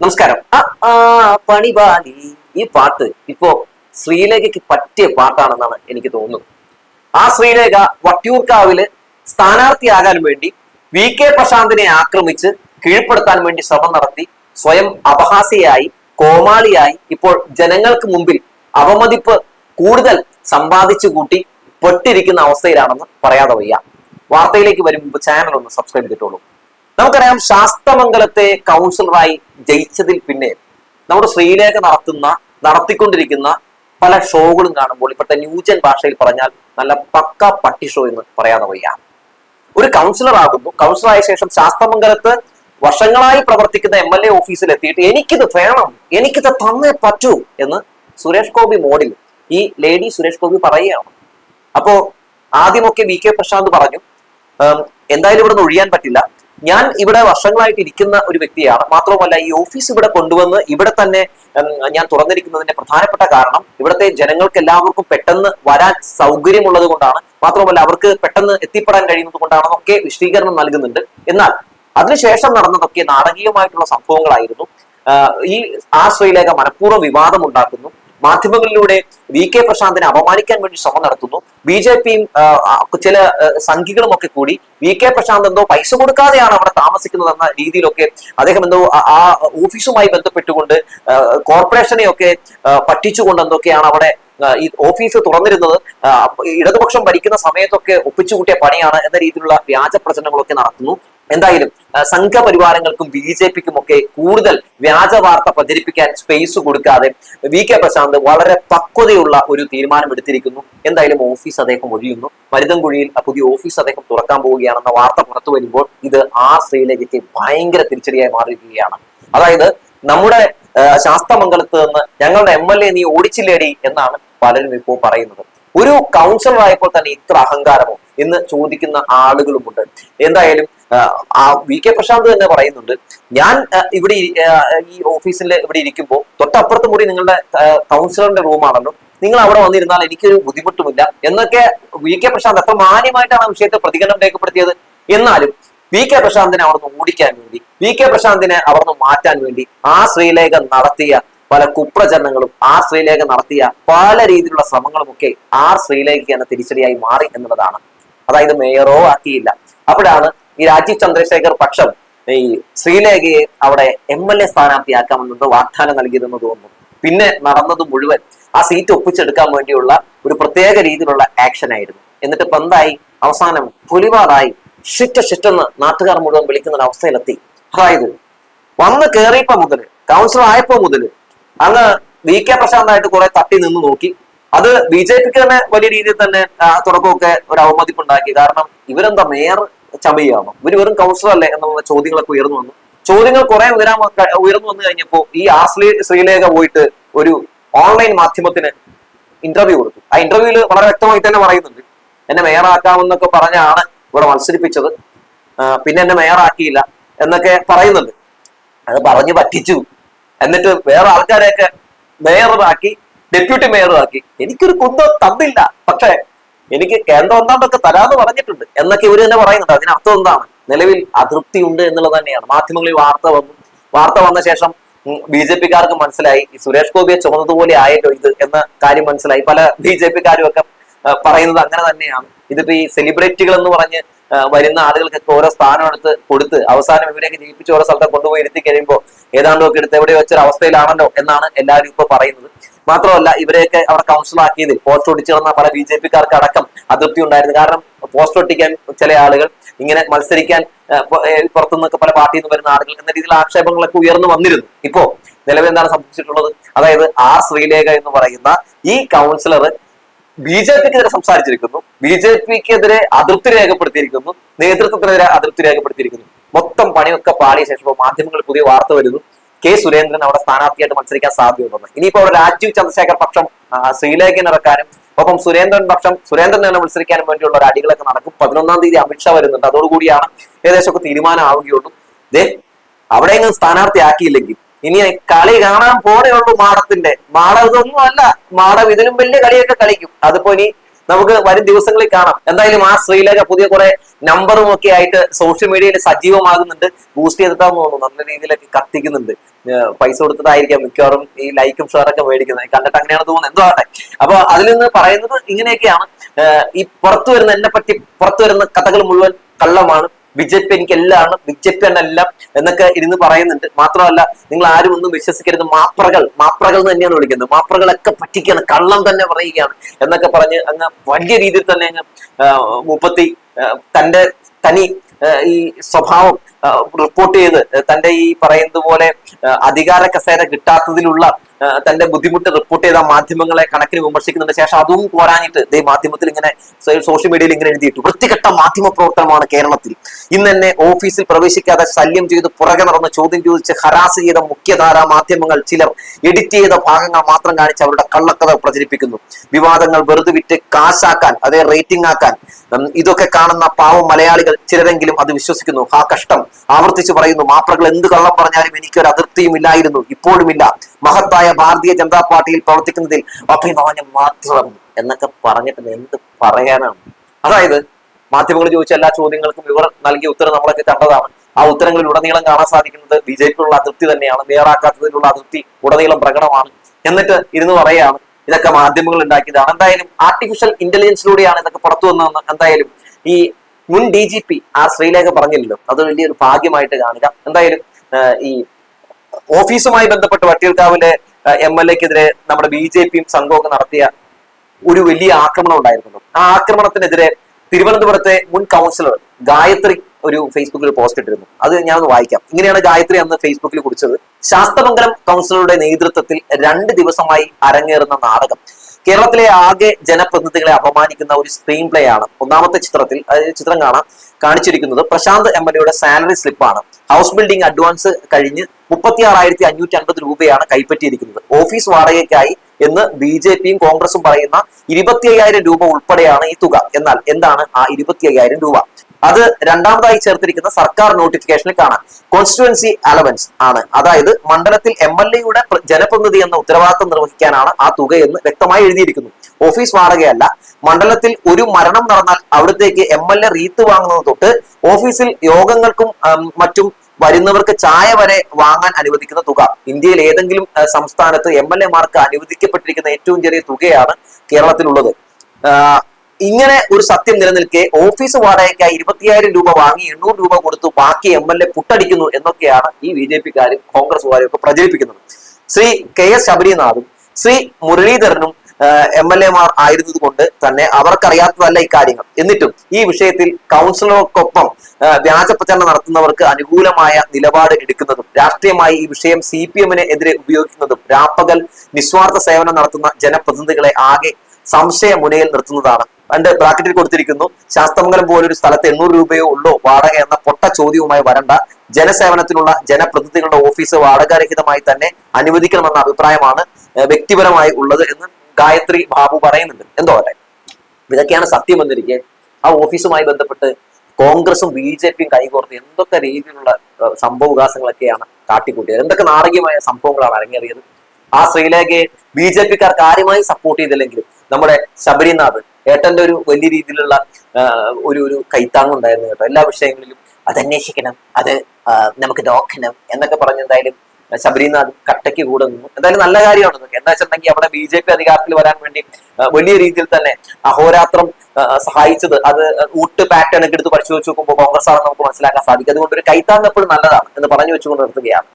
നമസ്കാരം. ആ പണിപാലി ഈ പാട്ട്. ഇപ്പോ ശ്രീലേഖയ്ക്ക് പറ്റിയ പാട്ടാണെന്നാണ് എനിക്ക് തോന്നുന്നത്. ആ ശ്രീലേഖ വട്ടിയൂർക്കാവിൽ സ്ഥാനാർത്ഥിയാകാൻ വേണ്ടി വി കെ പ്രശാന്തിനെ ആക്രമിച്ച് കീഴ്പ്പെടുത്താൻ വേണ്ടി ശ്രമം നടത്തി സ്വയം അപഹാസിയായി കോമാളിയായി ഇപ്പോൾ ജനങ്ങൾക്ക് മുമ്പിൽ അവമതിപ്പ് കൂടുതൽ സമ്പാദിച്ചു കൂട്ടി പൊട്ടിരിക്കുന്ന അവസ്ഥയിലാണെന്ന് പറയാതെ വയ്യ. വാർത്തയിലേക്ക് വരും മുമ്പ് ചാനൽ ഒന്ന് സബ്സ്ക്രൈബ് ചെയ്തിട്ടുള്ളൂ നമുക്കറിയാം ശാസ്തമംഗലത്തെ കൗൺസിലറായി ജയിച്ചതിൽ പിന്നെ നമ്മുടെ ശ്രീലേഖ നടത്തുന്ന നടത്തിക്കൊണ്ടിരിക്കുന്ന പല ഷോകളും കാണുമ്പോൾ ഇപ്പോഴത്തെ ന്യൂജൻ ഭാഷയിൽ പറഞ്ഞാൽ നല്ല പക്ക പട്ടി ഷോ എന്ന് പറയാതെ വയ്യ. ഒരു കൗൺസിലർ ആകുന്നു. ആയ ശേഷം ശാസ്തമംഗലത്ത് വർഷങ്ങളായി പ്രവർത്തിക്കുന്ന എം എൽ എ ഓഫീസിൽ എത്തിയിട്ട് എനിക്കിത് വേണം എനിക്കിത് തന്നേ പറ്റൂ എന്ന് സുരേഷ് ഗോപി മോഡിൽ ഈ ലേഡി സുരേഷ് ഗോപി പറയുകയാണ്. അപ്പോ ആദ്യമൊക്കെ വി കെ പ്രശാന്ത് പറഞ്ഞു എന്തായാലും ഇവിടെ നിന്ന് ഒഴിയാൻ പറ്റില്ല. ഞാൻ ഇവിടെ വർഷങ്ങളായിട്ട് ഇരിക്കുന്ന ഒരു വ്യക്തിയാണ്. മാത്രവുമല്ല ഈ ഓഫീസ് ഇവിടെ കൊണ്ടുവന്ന് ഇവിടെ തന്നെ ഞാൻ തുറന്നിരിക്കുന്നതിന്റെ പ്രധാനപ്പെട്ട കാരണം ഇവിടുത്തെ ജനങ്ങൾക്ക് എല്ലാവർക്കും പെട്ടെന്ന് വരാൻ സൗകര്യമുള്ളത് കൊണ്ടാണ്. മാത്രവുമല്ല അവർക്ക് പെട്ടെന്ന് എത്തിപ്പെടാൻ കഴിയുന്നത് കൊണ്ടാണെന്നൊക്കെ വിശദീകരണം നൽകുന്നുണ്ട്. എന്നാൽ അതിനുശേഷം നടന്നതൊക്കെ നാടകീയമായിട്ടുള്ള സംഭവങ്ങളായിരുന്നു. ഈ ആ ശ്രീലേഖ മനഃപൂർവം വിവാദം ഉണ്ടാക്കുന്നു മാധ്യമങ്ങളിലൂടെ വി കെ പ്രശാന്തിനെ അപമാനിക്കാൻ വേണ്ടി ശ്രമം നടത്തുന്നു. ബി ജെ പിയും ചില സംഘികളും ഒക്കെ കൂടി വി കെ പ്രശാന്ത് എന്തോ പൈസ കൊടുക്കാതെയാണ് അവിടെ താമസിക്കുന്നത് എന്ന രീതിയിലൊക്കെ അദ്ദേഹം എന്തോ ആ- ഓഫീസുമായി ബന്ധപ്പെട്ടുകൊണ്ട് കോർപ്പറേഷനെ കോർപ്പറേഷനെയൊക്കെ ആഹ് പറ്റിച്ചുകൊണ്ട് എന്തൊക്കെയാണ് അവിടെ ഈ ഓഫീസ് തുറന്നിരുന്നത്. ഇടതുപക്ഷം ഭരിക്കുന്ന സമയത്തൊക്കെ ഒപ്പിച്ചുകൂട്ടിയ പണിയാണ് എന്ന രീതിയിലുള്ള വ്യാജ പ്രചരണങ്ങളൊക്കെ നടത്തുന്നു. എന്തായാലും സംഘപരിവാരങ്ങൾക്കും ബി ജെ പിക്കും ഒക്കെ കൂടുതൽ വ്യാജ വാർത്ത പ്രചരിപ്പിക്കാൻ സ്പേസ് കൊടുക്കാതെ വി കെ പ്രശാന്ത് വളരെ പക്വതയുള്ള ഒരു തീരുമാനം എടുത്തിരിക്കുന്നു എന്തായാലും ഓഫീസ് അദ്ദേഹം ഒഴിയുന്നു. മരുതൻകുഴിയിൽ പുതിയ ഓഫീസ് അദ്ദേഹം തുറക്കാൻ പോവുകയാണെന്ന വാർത്ത പുറത്തു വരുമ്പോൾ ഇത് ആ ശ്രീലേഖയ്ക്ക് ഭയങ്കര തിരിച്ചടിയായി മാറിയിരിക്കുകയാണ്. അതായത് നമ്മുടെ ശാസ്തമംഗലത്ത് നിന്ന് ഞങ്ങളുടെ എം എൽ എ നീ ഓടിച്ചില്ലേടി എന്നാണ് പലരും ഇപ്പോൾ പറയുന്നത്. ഒരു കൗൺസിലർ ആയപ്പോൾ തന്നെ ഇത്ര അഹങ്കാരമോ എന്ന് ചോദിക്കുന്ന ആളുകളുമുണ്ട്. എന്തായാലും ആ വി കെ പ്രശാന്ത് തന്നെ പറയുന്നുണ്ട് ഞാൻ ഇവിടെ ഈ ഓഫീസിൽ ഇവിടെ ഇരിക്കുമ്പോൾ തൊട്ടപ്പുറത്ത് മുറി നിങ്ങളുടെ കൗൺസിലറിന്റെ റൂമാണല്ലോ. നിങ്ങൾ അവിടെ വന്നിരുന്നാൽ എനിക്കൊരു ബുദ്ധിമുട്ടുമില്ല എന്നൊക്കെ വി കെ പ്രശാന്ത് അത്ര മാന്യമായിട്ടാണ് ആ വിഷയത്തെ പ്രതികരണം രേഖപ്പെടുത്തിയത്. എന്നാലും വി കെ പ്രശാന്തിനെ അവിടുന്ന് ഓടിക്കാൻ വേണ്ടി വി കെ പ്രശാന്തിനെ അവിടുന്ന് മാറ്റാൻ വേണ്ടി ആ ശ്രീലേഖ നടത്തിയ പല കുപ്രചരണങ്ങളും ആ ശ്രീലേഖ നടത്തിയ പല രീതിയിലുള്ള ശ്രമങ്ങളും ഒക്കെ ആ ശ്രീലേഖയ്ക്ക് തന്നെ തിരിച്ചടിയായി മാറി എന്നുള്ളതാണ്. അതായത് മേയറോ ആക്കിയില്ല. അപ്പോഴാണ് ഈ രാജീവ് ചന്ദ്രശേഖർ പക്ഷം ഈ ശ്രീലേഖയെ അവിടെ എം എൽ എ സ്ഥാനാർത്ഥിയാക്കാമെന്നത് വാഗ്ദാനം നൽകിയതെന്ന് തോന്നുന്നു. പിന്നെ നടന്നത് മുഴുവൻ ആ സീറ്റ് ഒപ്പിച്ചെടുക്കാൻ വേണ്ടിയുള്ള ഒരു പ്രത്യേക രീതിയിലുള്ള ആക്ഷൻ ആയിരുന്നു. എന്നിട്ട് പന്തായി അവസാനം പുലിവാറായി ഷിറ്റ് ഷിറ്റ് എന്ന് നാട്ടുകാർ മുഴുവൻ വിളിക്കുന്ന ഒരു അവസ്ഥയിലെത്തി. അതായത് വന്ന് കയറിയപ്പോ മുതൽ കൗൺസിലർ ആയപ്പോ മുതൽ അങ്ങ് വി കെ പ്രശാന്തായിട്ട് കുറെ തട്ടി നിന്ന് നോക്കി. അത് ബി ജെ പിക്ക് തന്നെ വലിയ രീതിയിൽ തന്നെ തുടക്കമൊക്കെ ഒരു അവമതിപ്പ് ഉണ്ടാക്കി കാരണം ഇവരെന്താ മേയർ ചമയാണ് ഇവർ വെറും കൗൺസിലർ അല്ലേ എന്നുള്ള ചോദ്യങ്ങളൊക്കെ ഉയർന്നു വന്നു. ചോദ്യങ്ങൾ കുറെ ഉയരാൻ ഉയർന്നു വന്നു കഴിഞ്ഞപ്പോൾ ഈ ആസ്ലി ശ്രീ ശ്രീലേഖ പോയിട്ട് ഒരു ഓൺലൈൻ മാധ്യമത്തിന് ഇന്റർവ്യൂ കൊടുത്തു. ആ ഇന്റർവ്യൂവിൽ വളരെ വ്യക്തമായി തന്നെ പറയുന്നുണ്ട്. എന്നെ മേയറാക്കാമെന്നൊക്കെ പറഞ്ഞാണ് ഇവിടെ മത്സരിപ്പിച്ചത്. പിന്നെ എന്നെ മേയറാക്കിയില്ല എന്നൊക്കെ പറയുന്നുണ്ട്. അത് പറഞ്ഞു പറ്റിച്ചു. എന്നിട്ട് വേറെ ആൾക്കാരെയൊക്കെ മേയറാക്കി ഡെപ്യൂട്ടി മേയറാക്കി എനിക്കൊരു കുന്തം തന്നില്ല. പക്ഷേ എനിക്ക് കേന്ദ്രം എന്താണ്ടൊക്കെ തരാന്ന് പറഞ്ഞിട്ടുണ്ട്. എന്നൊക്കെ ഇവർ തന്നെ പറയുന്നുണ്ട്. അതിനർത്ഥം എന്താണ്? നിലവിൽ അതൃപ്തി ഉണ്ട് എന്നുള്ളത് തന്നെയാണ്. മാധ്യമങ്ങളിൽ വാർത്ത വന്നു. വാർത്ത വന്ന ശേഷം ബി ജെ പിക്കാർക്ക് മനസ്സിലായി. ഈ സുരേഷ് ഗോപിയെ ചുമന്നതുപോലെ ആയല്ലോ ഇത് എന്ന കാര്യം മനസ്സിലായി. പല ബി ജെ പിക്കാരും ഒക്കെ പറയുന്നത് അങ്ങനെ തന്നെയാണ്. ഇതിപ്പോ ഈ സെലിബ്രിറ്റികൾ എന്ന് പറഞ്ഞ് വരുന്ന ആളുകൾക്കൊക്കെ ഓരോ സ്ഥാനം എടുത്ത് കൊടുത്ത് അവസാനം ഇവരെയൊക്കെ ജയിപ്പിച്ച് ഓരോ സ്ഥലത്ത് കൊണ്ടുപോയി ഇരുത്തി കഴിയുമ്പോൾ ഏതാണ്ടൊക്കെ എടുത്ത് എവിടെ വെച്ചൊരു അവസ്ഥയിലാണല്ലോ എന്നാണ് എല്ലാവരും ഇപ്പൊ പറയുന്നത്. മാത്രമല്ല ഇവരെയൊക്കെ അവിടെ കൗൺസിൽ ആക്കിയതിൽ പോസ്റ്റ് ഒട്ടിച്ചു വന്ന പല ബി ജെ പിക്കാർക്ക് അടക്കം അതൃപ്തി ഉണ്ടായിരുന്നു. കാരണം പോസ്റ്റ് ഒട്ടിക്കാൻ ചില ആളുകൾ ഇങ്ങനെ മത്സരിക്കാൻ പുറത്തുനിന്നൊക്കെ പല പാർട്ടിയിൽ നിന്ന് വരുന്ന ആളുകൾ എന്ന രീതിയിൽ ആക്ഷേപങ്ങളൊക്കെ ഉയർന്നു വന്നിരുന്നു. ഇപ്പോ നിലവിൽ എന്താണ് സംഭവിച്ചിട്ടുള്ളത്? അതായത് ആർ ശ്രീലേഖ എന്ന് പറയുന്ന ഈ കൗൺസിലർ ബി ജെ പിക്കെതിരെ സംസാരിച്ചിരിക്കുന്നു. ബി ജെ പിക്കെതിരെ അതൃപ്തി രേഖപ്പെടുത്തിയിരിക്കുന്നു. നേതൃത്വത്തിനെതിരെ അതൃപ്തി രേഖപ്പെടുത്തിയിരിക്കുന്നു. മൊത്തം പണിയൊക്കെ പാടിയ ശേഷം മാധ്യമങ്ങൾ പുതിയ വാർത്ത വരുന്നു. കെ സുരേന്ദ്രൻ അവിടെ സ്ഥാനാർത്ഥിയായിട്ട് മത്സരിക്കാൻ സാധ്യതയുണ്ടെന്ന്. ഇനിയിപ്പോ അവിടെ രാജീവ് ചന്ദ്രശേഖർ പക്ഷം ശ്രീലേഖൻ ഇറക്കാനും ഒപ്പം സുരേന്ദ്രൻ പക്ഷം സുരേന്ദ്രൻ തന്നെ മത്സരിക്കാനും വേണ്ടിയുള്ള ഒരു അടികളൊക്കെ നടക്കും. പതിനൊന്നാം തീയതി അമിത്ഷാ വരുന്നുണ്ട്. അതോടുകൂടിയാണ് ഏകദേശമൊക്കെ തീരുമാനമാവുകയുള്ളൂ. ദേ അവിടെ എങ്ങും സ്ഥാനാർത്ഥി ആക്കിയില്ലെങ്കിൽ ഇനി കളി കാണാൻ പോണേ ഉള്ളൂ മാടത്തിന്റെ മാടം ഇതൊന്നും അല്ല. മാടം ഇതിനും വലിയ കളിയൊക്കെ കളിക്കും. അതിപ്പോ ഇനി നമുക്ക് വരും ദിവസങ്ങളിൽ കാണാം. എന്തായാലും ആ ശ്രീലേഖ പുതിയ കുറെ നമ്പറും ഒക്കെ ആയിട്ട് സോഷ്യൽ മീഡിയയിൽ സജീവമാകുന്നുണ്ട്. ബൂസ്റ്റ് ചെയ്തിട്ടാന്ന് തോന്നുന്നു. നല്ല രീതിയിലൊക്കെ കത്തിക്കുന്നുണ്ട്. പൈസ കൊടുത്തിട്ടായിരിക്കാം മിക്കവാറും ഈ ലൈക്കും ഷെയറൊക്കെ മേടിക്കുന്നത്. കണ്ടിട്ട് അങ്ങനെയാണ് തോന്നുന്നത് എന്തോ ആട്ടെ അപ്പൊ അതിൽ നിന്ന് പറയുന്നത് ഇങ്ങനെയൊക്കെയാണ്. ഈ പുറത്തു വരുന്ന എന്നെ പറ്റി പുറത്തു വരുന്ന കഥകൾ മുഴുവൻ കള്ളമാണ്. ബിജെപി എനിക്ക് എല്ലാമാണ് എന്നല്ല എല്ലാം എന്നൊക്കെ ഇരുന്ന് പറയുന്നുണ്ട്. മാത്രമല്ല നിങ്ങൾ ആരും ഒന്നും വിശ്വസിക്കരുത്. മാപ്രകൾ മാപ്രകൾ തന്നെയാണ് വിളിക്കുന്നത്. മാപ്രകളൊക്കെ പറ്റിക്കാണ് കള്ളം തന്നെ പറയുകയാണ് എന്നൊക്കെ പറഞ്ഞ് അങ്ങ് വലിയ രീതിയിൽ തന്നെ അങ്ങ് മുപ്പത്തി തന്റെ തനി ഈ സ്വഭാവം റിപ്പോർട്ട് ചെയ്ത് തന്റെ ഈ പറയുന്നത് പോലെ അധികാര കസേര കിട്ടാത്തതിലുള്ള തന്റെ ബുദ്ധിമുട്ട് റിപ്പോർട്ട് ചെയ്ത മാധ്യമങ്ങളെ കണക്കിന് വിമർശിക്കുന്നുണ്ട് ശേഷം അതും പോരാഞ്ഞിട്ട് ഇതേ മാധ്യമത്തിൽ ഇങ്ങനെ സോഷ്യൽ മീഡിയയിൽ ഇങ്ങനെ എഴുതിയിട്ടു. വൃത്തികെട്ട മാധ്യമ പ്രവർത്തനമാണ് കേരളത്തിൽ. ഇന്ന് തന്നെ ഓഫീസിൽ പ്രവേശിക്കാതെ ശല്യം ചെയ്ത് പുറകെ നടന്ന് ചോദ്യം ചോദിച്ച് ഹരാസ് ചെയ്ത മുഖ്യധാരാ മാധ്യമങ്ങൾ ചിലർ എഡിറ്റ് ചെയ്ത ഭാഗങ്ങൾ മാത്രം കാണിച്ച് അവരുടെ കള്ളക്കഥ പ്രചരിപ്പിക്കുന്നു. വിവാദങ്ങൾ വെറുതെ വിറ്റ് കാശാക്കാൻ അതേ റേറ്റിംഗ് ആക്കാൻ ഇതൊക്കെ കാണുന്ന പാവം മലയാളികൾ ചിലരെങ്കിലും അത് വിശ്വസിക്കുന്നു. ആ കഷ്ടം ആവർത്തിച്ച് പറയുന്നു മാപ്രകൾ എന്ത് കള്ളം പറഞ്ഞാലും എനിക്കൊരു അതിർത്തിയും ഇല്ലായിരുന്നു ഇപ്പോഴുമില്ല. മഹത്തായ ഭാരതീയ ജനതാ പാർട്ടിയിൽ പ്രവർത്തിക്കുന്നതിൽ അഭിമാനം മാത്രം എന്നൊക്കെ പറഞ്ഞിട്ട് എന്ത് പറയാനാണ്? അതായത് മാധ്യമങ്ങൾ ചോദിച്ച എല്ലാ ചോദ്യങ്ങൾക്കും ഇവർ നൽകിയ ഉത്തരം നമ്മളൊക്കെ കണ്ടതാണ്. ആ ഉത്തരങ്ങളിൽ ഉടനീളം കാണാൻ സാധിക്കുന്നത് ബി ജെ പിയുള്ള അതിർത്തി തന്നെയാണ്. നേറാക്കാത്തതിലുള്ള അതിർത്തി ഉടനീളം പ്രകടമാണ്. എന്നിട്ട് ഇരുന്ന് പറയുകയാണ് ഇതൊക്കെ മാധ്യമങ്ങൾ ഉണ്ടാക്കിയതാണ്. എന്തായാലും ആർട്ടിഫിഷ്യൽ ഇന്റലിജൻസിലൂടെയാണ് ഇതൊക്കെ പുറത്തു വന്നതെന്ന് എന്തായാലും ഈ മുൻ ഡി ജി പി ആ ശ്രീലേഖ പറഞ്ഞില്ലല്ലോ. അത് വലിയൊരു ഭാഗ്യമായിട്ട് കാണുക. എന്തായാലും ഈ ഓഫീസുമായി ബന്ധപ്പെട്ട് വട്ടിയൂർക്കാവിലെ എം എൽ എക്കെതിരെ നമ്മുടെ ബി ജെ പിയും സംഘവും നടത്തിയ ഒരു വലിയ ആക്രമണം ഉണ്ടായിരുന്നു. ആ ആക്രമണത്തിനെതിരെ തിരുവനന്തപുരത്തെ മുൻ കൗൺസിലർ ഗായത്രി ഒരു ഫേസ്ബുക്കിൽ പോസ്റ്റ് ഇട്ടിരുന്നു. അത് ഞാൻ ഒന്ന് വായിക്കാം. ഇങ്ങനെയാണ് ഗായത്രി അന്ന് ഫേസ്ബുക്കിൽ കുറിച്ചത് ശാസ്തമംഗലം കൗൺസിലറുടെ നേതൃത്വത്തിൽ രണ്ട് ദിവസമായി അരങ്ങേറുന്ന നാടകം. കേരളത്തിലെ ആകെ ജനപ്രതിനിധികളെ അപമാനിക്കുന്ന ഒരു സ്ക്രീൻ പ്ലേ ആണ്. ഒന്നാമത്തെ ചിത്രത്തിൽ ചിത്രം കാണാം. കാണിച്ചിരിക്കുന്നത് പ്രശാന്ത് എം എൽ എയുടെ സാലറി സ്ലിപ്പാണ് ഹൗസ് ബിൽഡിംഗ് അഡ്വാൻസ് കഴിഞ്ഞ് മുപ്പത്തി ആറായിരത്തി അഞ്ഞൂറ്റി അൻപത് രൂപയാണ് കൈപ്പറ്റിയിരിക്കുന്നത്. ഓഫീസ് വാടകയ്ക്കായി എന്ന് ബി ജെ പിയും കോൺഗ്രസും പറയുന്ന ഇരുപത്തി അയ്യായിരം രൂപ ഉൾപ്പെടെയാണ് ഈ തുക. എന്നാൽ എന്താണ് ആ ഇരുപത്തി അയ്യായിരം രൂപ? അത് രണ്ടാമതായി ചേർത്തിരിക്കുന്ന സർക്കാർ നോട്ടിഫിക്കേഷനിൽ കാണാം. കോൺസ്റ്റിറ്റുവൻസി അലവൻസ് ആണ്. അതായത് മണ്ഡലത്തിൽ എം എൽ എയുടെ ജനപ്രതിനിധി എന്ന ഉത്തരവാദിത്തം നിർവഹിക്കാനാണ് ആ തുകയെന്ന് വ്യക്തമായി എഴുതിയിരിക്കുന്നു. ഓഫീസ് വാടകയല്ല. മണ്ഡലത്തിൽ ഒരു മരണം നടന്നാൽ അവിടത്തേക്ക് എം എൽ എ റീത്ത് വാങ്ങുന്നത് തൊട്ട് ഓഫീസിൽ യോഗങ്ങൾക്കും മറ്റും വരുന്നവർക്ക് ചായ വരെ വാങ്ങാൻ അനുവദിക്കുന്ന തുക. ഇന്ത്യയിൽ ഏതെങ്കിലും സംസ്ഥാനത്ത് എം എൽ എമാർക്ക് അനുവദിക്കപ്പെട്ടിരിക്കുന്ന ഏറ്റവും ചെറിയ തുകയാണ് കേരളത്തിലുള്ളത്. ഇങ്ങനെ ഒരു സത്യം നിലനിൽക്കെ ഓഫീസ് വാടകയ്ക്കായി ഇരുപത്തിയായിരം രൂപ വാങ്ങി എണ്ണൂറ് രൂപ കൊടുത്തു ബാക്കി എം എൽ എ പുട്ടടിക്കുന്നു എന്നൊക്കെയാണ് ഈ ബി ജെ പിക്കാരും കോൺഗ്രസുകാരും ഒക്കെ പ്രചരിപ്പിക്കുന്നത്. ശ്രീ കെ എസ് ശബരിനാഥും ശ്രീ മുരളീധരനും എം എൽ എമാർ ആയിരുന്നത് കൊണ്ട് തന്നെ അവർക്കറിയാത്തതല്ല ഇക്കാര്യങ്ങൾ എന്നിട്ടും ഈ വിഷയത്തിൽ കൗൺസിലർക്കൊപ്പം വ്യാജ പ്രചരണം നടത്തുന്നവർക്ക് അനുകൂലമായ നിലപാട് എടുക്കുന്നതും രാഷ്ട്രീയമായി ഈ വിഷയം സി പി എമ്മിന് എതിരെ ഉപയോഗിക്കുന്നതും രാപ്പകൽ നിസ്വാർത്ഥ സേവനം നടത്തുന്ന ജനപ്രതിനിധികളെ ആകെ സംശയ മുനയിൽ നിർത്തുന്നതാണ്. പണ്ട് ബ്രാക്കറ്റിൽ കൊടുത്തിരിക്കുന്നു ശാസ്തമംഗലം പോലൊരു സ്ഥലത്ത് എണ്ണൂറ് രൂപയോ ഉള്ളോ വാടക എന്ന പൊട്ട ചോദ്യവുമായി വരണ്ട ജനസേവനത്തിനുള്ള ജനപ്രതിനിധികളുടെ ഓഫീസ് വാടകരഹിതമായി തന്നെ അനുവദിക്കണമെന്ന അഭിപ്രായമാണ് വ്യക്തിപരമായി ഉള്ളത് എന്ന് ഗായത്രി ബാബു പറയുന്നുണ്ട്. എന്തോ അല്ലെ? ഇതൊക്കെയാണ് സത്യം എന്നിരിക്കെ ആ ഓഫീസുമായി ബന്ധപ്പെട്ട് കോൺഗ്രസും ബി ജെ പിയും കൈകോർത്ത് എന്തൊക്കെ രീതിയിലുള്ള ഏഹ്, സംഭവ വികാസങ്ങളൊക്കെയാണ് കാട്ടിക്കൂട്ടിയത്. എന്തൊക്കെ നാടകീയമായ സംഭവങ്ങളാണ് അരങ്ങേറിയത്. ആ ശ്രീലേഖയെ ബി ജെ പിക്കാർ കാര്യമായി സപ്പോർട്ട് ചെയ്തില്ലെങ്കിലും നമ്മുടെ ശബരിനാഥ് ഏട്ടന്റെ ഒരു വലിയ രീതിയിലുള്ള ഒരു ഒരു കൈത്താങ്ങുണ്ടായിരുന്നു കേട്ടോ. എല്ലാ വിഷയങ്ങളിലും അത് അന്വേഷിക്കണം അത് നമുക്ക് നോക്കണം എന്നൊക്കെ പറഞ്ഞ് എന്തായാലും ശബരിനാഥ് കട്ടയ്ക്ക് കൂടെ നിന്നു. എന്തായാലും നല്ല കാര്യമാണ് എന്താ വെച്ചിട്ടുണ്ടെങ്കിൽ അവിടെ ബി ജെ പി അധികാരത്തിൽ വരാൻ വേണ്ടി വലിയ രീതിയിൽ തന്നെ അഹോരാത്രം സഹായിച്ചത് അത് ഊട്ട് പാറ്റേൺ ഒക്കെ എടുത്ത് പരിശോധിച്ച് നോക്കുമ്പോൾ കോൺഗ്രസ് ആണെന്ന് നമുക്ക് മനസ്സിലാക്കാൻ സാധിക്കും. അതുകൊണ്ട് ഒരു കൈത്താങ് എപ്പോഴും നല്ലതാണ് എന്ന് പറഞ്ഞു വെച്ചുകൊണ്ട് നിർത്തുകയാണ്.